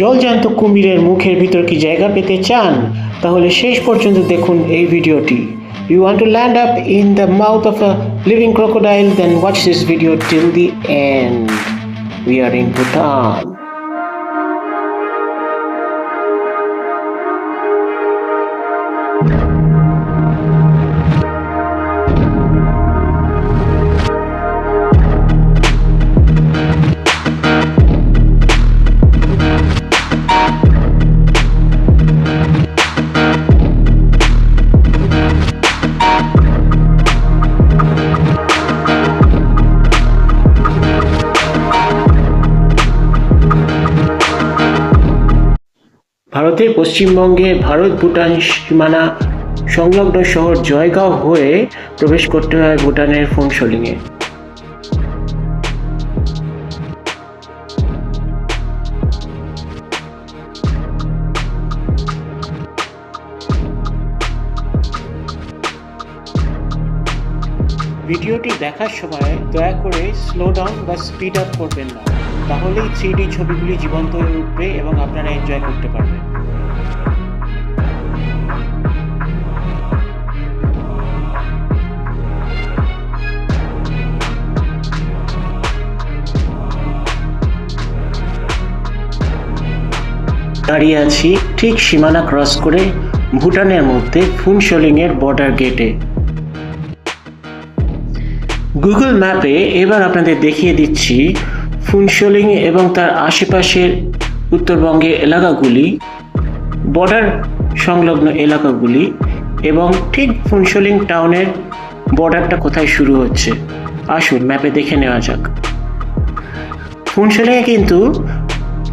জলজান্ত কুমিরের মুখের ভিতর কি জায়গা পেতে চান? তাহলে শেষ পর্যন্ত দেখুন এই ভিডিওটি। You want to land up in the mouth of a living crocodile then watch this video till the end we are in Bhutan ভারতের পশ্চিমবঙ্গে ভারত ভুটান সীমানা সংলগ্ন শহর জয়গাঁও হয়ে প্রবেশ করতে হয় ভুটানের ফোন ফোনশোলিংয়ে। ভিডিওটি দেখার সময় দয়া করে স্লো ডাউন বা স্পিড আপ করবেন না। তাহলেই থ্রি ছবিগুলি জীবন্ত হয়ে উঠবে এবং আপনারা এনজয় করতে পারবেন। দাঁড়িয়ে আছি ঠিক সীমানা ক্রস করে ভুটানের মধ্যে ফুনশোলিংয়ের বর্ডার গেটে। গুগল ম্যাপে এবার আপনাদের দেখিয়ে দিচ্ছি ফুনশোলিং এবং তার আশেপাশের উত্তরবঙ্গের এলাকাগুলি, বর্ডার সংলগ্ন এলাকাগুলি এবং ঠিক ফুনশোলিং টাউনের বর্ডারটা কোথায় শুরু হচ্ছে। আসুন ম্যাপে দেখে নেওয়া যাক। ফুনশোলিংয়ে কিন্তু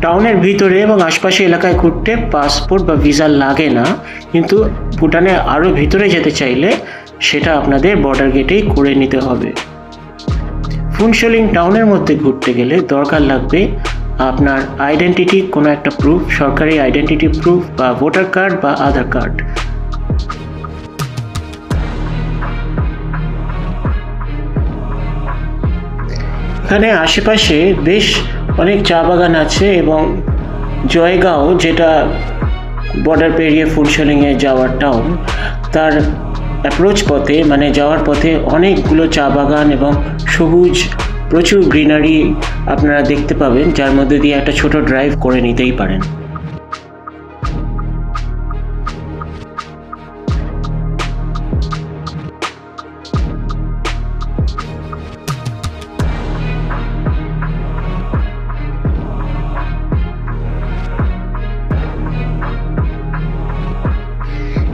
টাউনের ভিতরে এবং আশপাশে এলাকায় ঘুরতে পাসপোর্ট বা ভিসা লাগে না, কিন্তু ভুটানে আরও ভিতরে যেতে চাইলে সেটা আপনাদের বর্ডার গেটেই করে নিতে হবে। ফুনশোলিং টাউনের মধ্যে ঘুরতে গেলে দরকার লাগবে আপনার আইডেন্টিটি কোনো একটা প্রুফ সরকারি আইডেন্টিটি প্রুফ বা ভোটার কার্ড বা আধার কার্ড এখানে আশেপাশে বেশ অনেক চা বাগান আছে এবং জয়গাঁও, যেটা বর্ডার পেরিয়ে ফুলশলিংয়ে যাওয়ার টাউন তার অ্যাপ্রোচ পথে মানে যাওয়ার পথে অনেকগুলো চা বাগান এবং সবুজ, প্রচুর গ্রিনারি আপনারা দেখতে পাবেন, যার মধ্যে দিয়ে একটা ছোট ড্রাইভ করে নিতেই পারেন।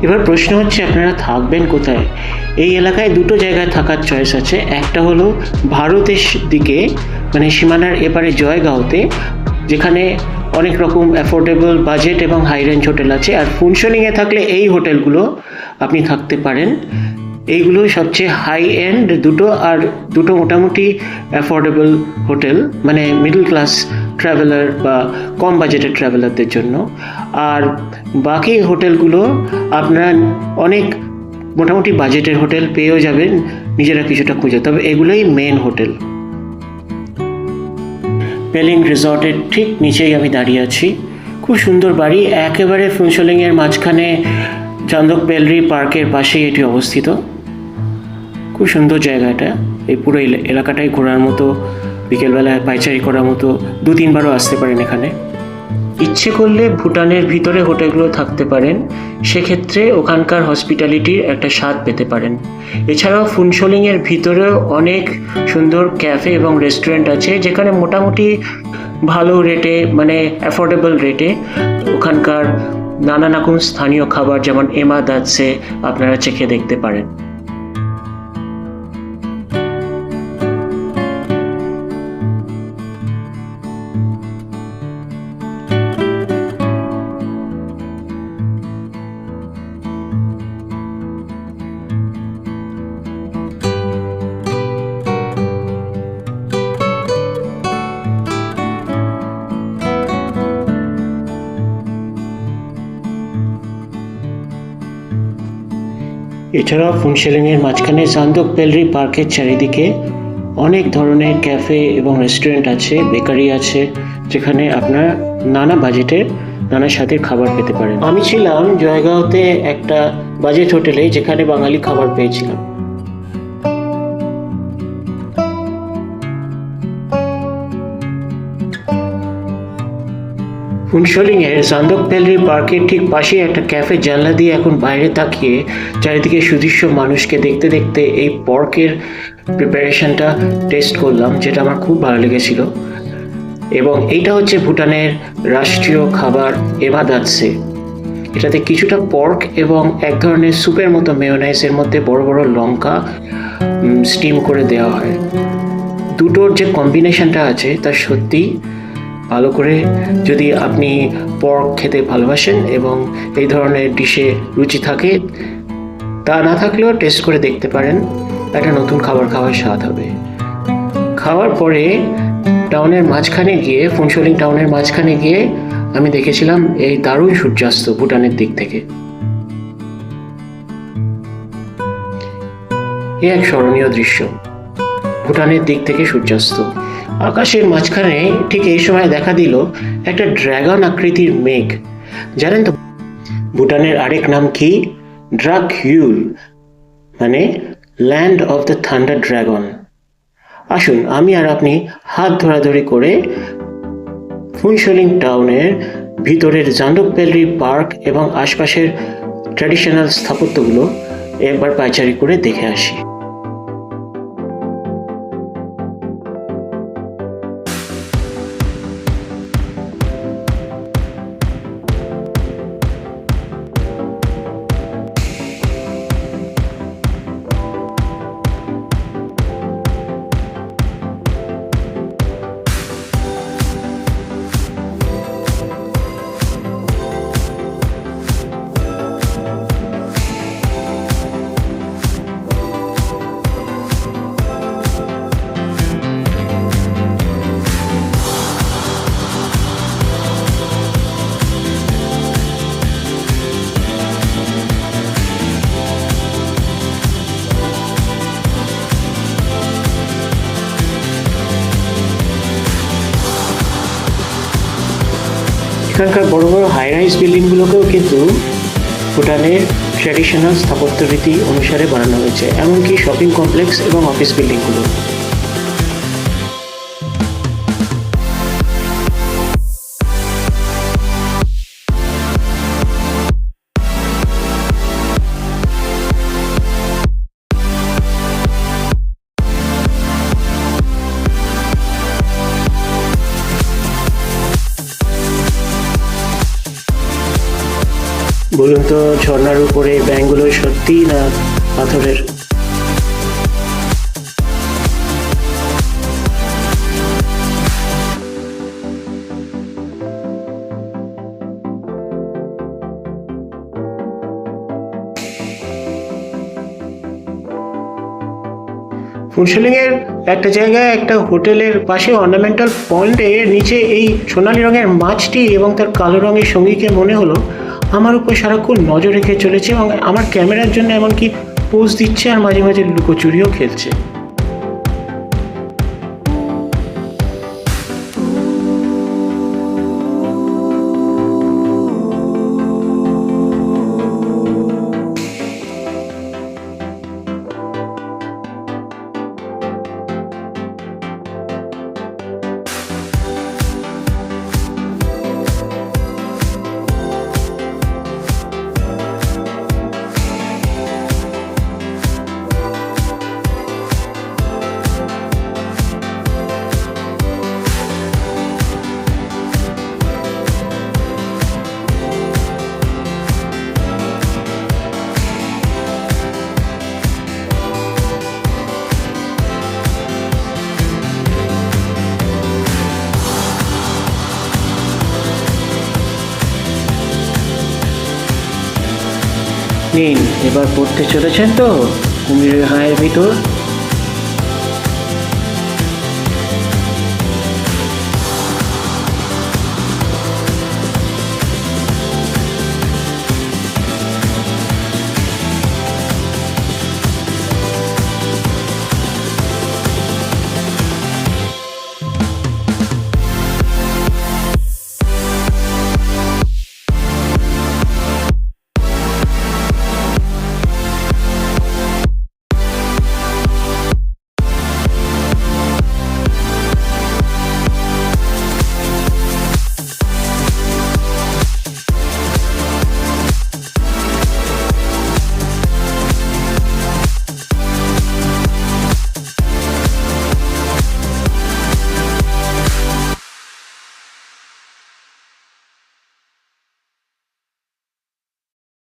এবার প্রশ্ন হচ্ছে, আপনারা থাকবেন কোথায়? এই এলাকায় দুটো জায়গায় থাকার চয়েস আছে। একটা হলো ভারতের দিকে মানে সীমানার এপারে জয়গাঁওতে, যেখানে অনেক রকম অ্যাফোর্ডেবল বাজেট এবং হাই রেঞ্জ হোটেল আছে। আর ফুনশনিংয়ে থাকলে এই হোটেলগুলো আপনি থাকতে পারেন। এইগুলো সবচেয়ে হাই এন্ড দুটো আর দুটো মোটামুটি অ্যাফোর্ডেবল হোটেল মানে মিডল ক্লাস ট্রাভেলার বা কম বাজেটের ট্রাভেলারদের জন্য। আর বাকি হোটেলগুলো আপনারা অনেক মোটামুটি বাজেটের হোটেল পেয়েও যাবেন, নিজেরা কিছুটা খুঁজে। তবে এগুলোই মেন হোটেল। পেলিং রিসর্টের ঠিক নিচেই আমি দাঁড়িয়ে আছি। খুব সুন্দর বাড়ি, একেবারে ফুনশোলিংয়ের মাঝখানে চান্দক বেলরি পার্কের পাশেই এটি অবস্থিত। খুব সুন্দর জায়গা এটা এই পুরো এলা- এলাকাটাই ঘোরার মতো, বিকেলবেলায় পাইচারি করার মতো দু তিনবারও আসতে পারেন এখানে। ইচ্ছে করলে ভুটানের ভিতরে হোটেলগুলো থাকতে পারেন। সেক্ষেত্রে ওখানকার হসপিটালিটির একটা স্বাদ পেতে পারেন। এছাড়াও ফুনশোলিংয়ের ভিতরেও অনেক সুন্দর ক্যাফে এবং রেস্টুরেন্ট আছে, যেখানে মোটামুটি ভালো রেটে মানে অ্যাফোর্ডেবল রেটে ওখানকার নানা রকম স্থানীয় খাবার, যেমন এমা দাচ্ছে আপনারা চেখে দেখতে পারেন। এছাড়াও ফুনশেলিংয়ের মাঝখানে সান্দক পেলরি পার্কের চারিদিকে অনেক ধরনের ক্যাফে এবং রেস্টুরেন্ট আছে, বেকারি আছে, যেখানে আপনার নানা বাজেটের নানা স্বাদের খাবার পেতে পারেন। আমি ছিলাম জয়গাঁওতে একটা বাজেট হোটেলে যেখানে বাঙালি খাবার পেয়েছিলাম। ফুনশলিংয়ের সান্দক প্যালরি পার্কের ঠিক পাশে একটা ক্যাফে জানলা দিয়ে এখন বাইরে তাকিয়ে চারিদিকে সুদৃশ্য মানুষকে দেখতে দেখতে এই পর্কের প্রিপারেশনটা টেস্ট করলাম, যেটা আমার খুব ভালো লেগেছিল। এবং এইটা হচ্ছে ভুটানের রাষ্ট্রীয় খাবার এভাদাতসে এটাতে কিছুটা পর্ক এবং এক ধরনের স্যুপের মতো মেয়োনাইজের মধ্যে বড় বড় লঙ্কা স্টিম করে দেওয়া হয়। দুটোর যে কম্বিনেশনটা আছে, তা সত্যি ভালো করে যদি আপনি পর্ক খেতে ভালোবাসেন এবং এই ধরনের ডিশে রুচি থাকে, তা না থাকলেও টেস্ট করে দেখতে পারেন। একটা নতুন খাবার খাওয়ার স্বাদ হবে। খাওয়ার পরে টাউনের মাঝখানে গিয়ে, ফুনশলিং টাউনের মাঝখানে গিয়ে আমি দেখেছিলাম এই দারুণ সূর্যাস্ত ভুটানের দিক থেকে। এ এক স্মরণীয় দৃশ্য। ভুটানের দিক থেকে সূর্যাস্ত। আকাশের মাঝখানে ঠিক এই সময় দেখা দিল একটা ড্রাগন আকৃতির মেঘ। জানেন তো, ভুটানের আরেক নাম কি? ড্রাক হিউল মানে land of the thunder dragon আসুন, আমি আর আপনি হাত ধরাধরি করে ফুনশলিং টাউনের ভিতরের জান্ডক প্যালরি পার্ক এবং আশপাশের ট্র্যাডিশনাল স্থাপত্যগুলো একবার পাইচারি করে দেখে আসি। এখানকার বড় বড় হাই রাইস বিল্ডিংগুলোকেও কিন্তু ভুটানের ট্র্যাডিশনাল স্থাপত্য রীতি অনুসারে বানানো হয়েছে, এমনকি শপিং কমপ্লেক্স এবং অফিস বিল্ডিংগুলো বলুন তো, ঝর্ণার উপরে ব্যাংকগুলো সত্যি না পাথরের? এর একটা জায়গায় একটা হোটেলের পাশে অর্নামেন্টাল পয়েন্টে নিচে এই সোনালী রঙের মাছটি এবং তার কালো রঙের সঙ্গীকে মনে হলো। আমার উপর সারাক্ষণ নজর রেখে চলেছে এবং আমার ক্যামেরার জন্য এমনকি পোজ দিচ্ছে আর মাঝে মাঝে লুকোচুরিও খেলছে। নিন। এবার পড়তে চলেছেন তো? কুমিরের হায়ের ভিতর।